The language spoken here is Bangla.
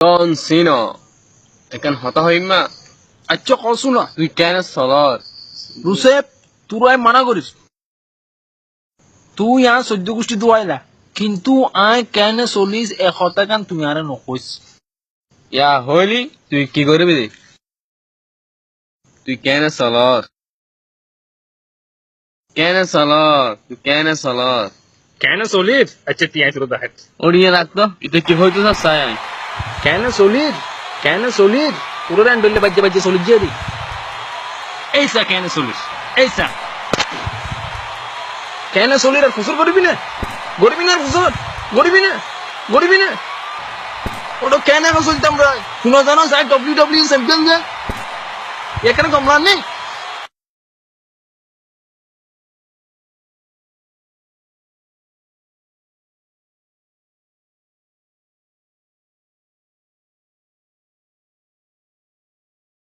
জন সিনো এখান হতা হইমা আচ্ছা কসু না তুই কেন চলত রুসেপ তোর আয় মানা করিস তুই আর সদ্য গোষ্ঠী দুয়াইলা কিন্তু আয় কেন চলিস এশটা গান তুমি আরে নকইস ইয়া হইলি তুই কি করবি দে তুই কেন চলত কেন চলত তুই কেন চলত কেন চলিস আচ্ছা তিয়াই তোর দেখাত ওড়িয়ে রাখতো এটা কি হইতো আমি কেন চলিস কেন চলিস পুরো রান ডলে বাজে বাজে চলিস যে রে এইসা কেন চলিস এইসা কেন চলিস আর ফুসল করবি না? করবি না আর ফুসল করবি না? করবি না? ওটা কেন এখন চলতাম রে শুনো জানো স্যার ডব্লিউ ডব্লিউ চ্যাম্পিয়ন যে। এখানে কমলার নেই।